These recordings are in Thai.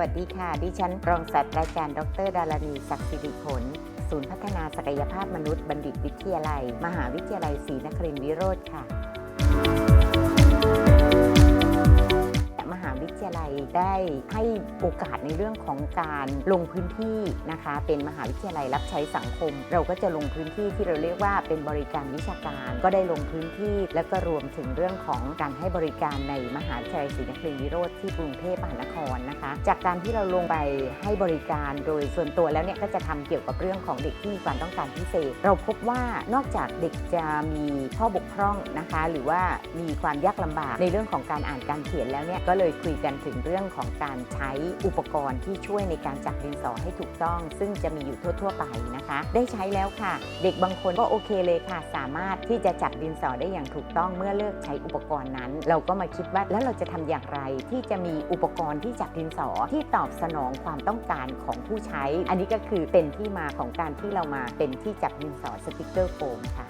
วัสดีค่ะ ดิฉันรองศาสตราจารย์ ดร ดารณีศักดิ์สิริผล ศูนย์พัฒนาศักยภาพมนุษย์บัณฑิตวิทยาลัย มหาวิทยาลัยศรีนครินทรวิโรธค่ะ ได้ให้โอกาสในเรื่องของการลงพื้นที่นะคะ เป็นมหาวิทยาลัยรับใช้สังคม เราก็จะลงพื้นที่ที่เราเรียกว่าเป็นบริการวิชาการ ก็ได้ลงพื้นที่ แล้วก็รวมถึงเรื่องของการให้บริการในมหาวิทยาลัยศรีนครินทรวิโรธที่กรุงเทพมหานครนะคะ จากการที่เราลงไปให้บริการโดยส่วนตัวแล้วเนี่ยก็จะทำเกี่ยวกับเรื่องของเด็กที่มีความต้องการพิเศษ เราพบว่านอกจากเด็กจะมีข้อบกพร่องนะคะ หรือว่ามีความยากลำบากในเรื่องของการอ่านการเขียนแล้วเนี่ยก็เลยคุยกันถึงเรื่องของการใช้อุปกรณ์ที่ช่วยในการจับดินสอให้ถูกต้อง ซึ่งจะมีอยู่ทั่ว ๆ ไปนะคะ ได้ใช้แล้วค่ะ เด็กบางคนก็โอเคเลยค่ะ สามารถที่จะจับดินสอได้อย่างถูกต้องเมื่อเลิกใช้อุปกรณ์นั้น เราก็มาคิดว่าแล้วเราจะทำอย่างไรที่จะมีอุปกรณ์ที่จับดินสอที่ตอบสนองความต้องการของผู้ใช้ อันนี้ก็คือเป็นที่มาของการที่เรามาเป็นที่จับดินสอสติกเกอร์โฟมค่ะ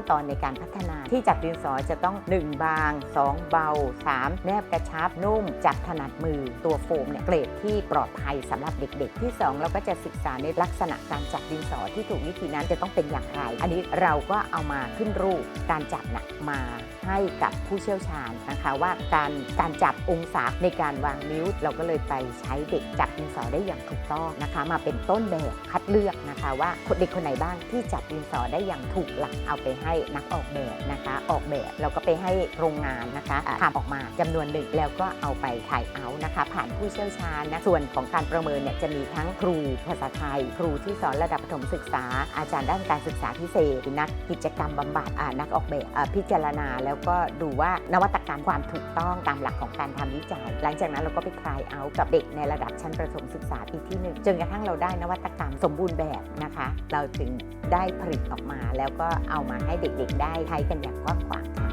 นตอนในการพัฒนา ที่จับดินสอจะต้อง 1 บาง 2 เบา 3 แนบกระชับนุ่ม จับถนัดมือตัวโฟมเนี่ยเกรดที่ปลอดภัยสำหรับเด็กๆ ที่ 2 เราก็จะศึกษาในลักษณะการจับดินสอที่ถูกวิธีนั้นจะต้องเป็นอย่างไร อันนี้เราก็เอามาขึ้นรูปการจับนะมาให้กับผู้เชี่ยวชาญนะคะว่าการการจับองศาในการวางนิ้ว เราก็เลยไปใช้เด็กจับดินสอได้อย่างถูกต้องนะคะ มาเป็นต้นแบบคัดเลือกนะคะว่าเด็กคนไหนบ้างที่จับดินสอได้อย่างถูกหลักเอาไปให้นักออกแบบนะคะ ออกแบบเราก็ไปให้โรงงานนะคะทำออกมาจำนวนหนึ่งแล้วก็เอาไปถ่ายเอานะคะ ผ่านผู้เชี่ยวชาญนะส่วนของการประเมินเนี่ยจะมีทั้งครูภาษาไทย ครูที่สอนระดับประถมศึกษา อาจารย์ด้านการศึกษาพิเศษนักกิจกรรมบำบัดนักออกแบบพิจารณาแล้แล้วก็ดูว่านวัตกรรมความถูกต้องตามหลักของการทำวิจัย หลังจากนั้นเราก็ไปคลายเอากับเด็กในระดับชั้นประถมศึกษาปีที่หนึ่งจนกระทั่งเราได้นวัตกรรมสมบูรณ์แบบนะคะ เราถึงได้ผลิตออกมา แล้วก็เอามาให้เด็กๆ ได้ใช้กันอย่างกว้างขวางค่ะ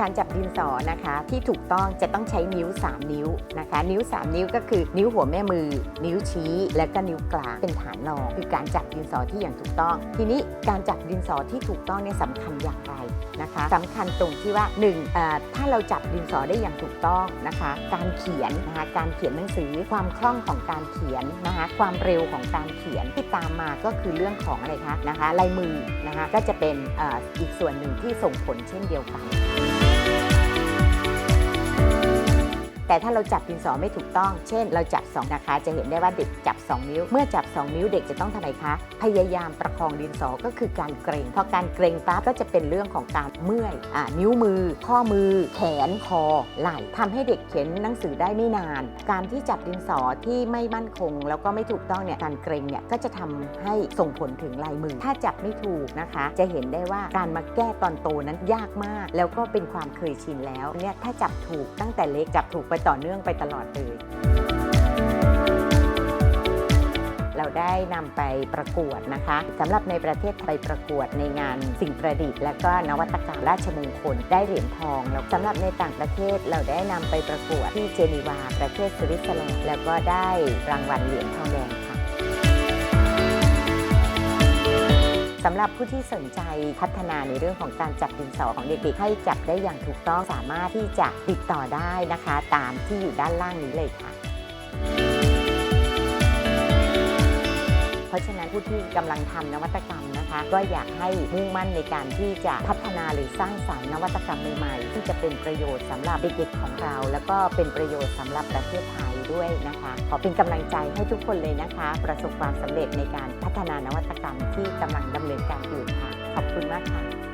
การจับดินสอนะคะที่ถูกต้องจะต้องใช้นิ้ว 3 นิ้วนะคะ นิ้ว 3 นิ้วก็คือนิ้วหัวแม่มือ นิ้วชี้ และก็นิ้วกลางเป็นฐานรองคือการจับดินสอที่อย่างถูกต้อง ทีนี้การจับดินสอที่ถูกต้องเนี่ยสำคัญอย่างไรนะคะสำคัญตรงที่ว่า1อ่าถ้าเราจับดินสอได้อย่างถูกต้องนะคะ การเขียนนะคะการเขียนหนังสือความคล่องของการเขียนนะคะความเร็วของการเขียนที่ตามมาก็คือเรื่องของอะไรคะนะคะลายมือนะคะก็จะเป็นอาอีกส่วนหนึ่งที่ส่งผลเช่นเดียวกัน แต่ถ้าเราจับดินสอไม่ถูกต้อง เช่น เราจับ2นะคะ จะเห็นได้ว่าเด็กจับ 2 นิ้ว เมื่อจับ 2 นิ้วเด็กจะต้องทำไมคะ พยายามประคองดินสอก็คือการเกรงพอการเกรงปั๊บก็จะเป็นเรื่องของการเมื่อยอนิ้วมือ ข้อมือ แขน คอ ไหล่ทำให้เด็กเขียนหนังสือได้ไม่นาน การที่จับดินสอที่ไม่มั่นคง แล้วก็ไม่ถูกต้องเนี่ย การเกรงเนี่ยก็จะทำให้ส่งผลถึงลายมือ ถ้าจับไม่ถูกนะคะ จะเห็นได้ว่าการมาแก้ตอนโตนั้นยากมาก แล้วก็เป็นความเคยชินแล้วเนี่ยถ้าจับถูกตั้งแต่เล็กจับถูกไปต่อเนื่องไปตลอดเลย เราได้นำไปประกวดนะคะสำหรับในประเทศไทยประกวดในงานสิ่งประดิษฐ์ และก็นวัตกรรมราชมงคลได้เหรียญทองแล้วสำหรับในต่างประเทศเราได้นำไปประกวดที่เจนีวาประเทศสวิตเซอร์แลนด์แล้วก็ได้รางวัลเหรียญทองแดง สำหรับผู้ที่สนใจพัฒนาในเรื่องของการจับดินสอของเด็กๆ ให้จับได้อย่างถูกต้องสามารถที่จะติดต่อได้นะคะ ตามที่อยู่ด้านล่างนี้เลยค่ะ เพราะฉะนั้นผู้ที่กำลังทำนวัตกรรมนะคะ ก็อยากให้มุ่งมั่นในการที่จะพัฒนาหรือสร้างสารรค์นวัตกรรมใหม่ๆที่จะเป็นประโยชน์สำหรับเด็กๆของเรา แล้วก็เป็นประโยชน์สำหรับประเทศไทยด้วยนะคะ ขอเป็นกำลังใจให้ทุกคนเลยนะคะ ประสบความสำเร็จในการพัฒนานวัตกรรมที่กำลังดำเนินการอยู่ค่ะ ขอบคุณมากค่ะ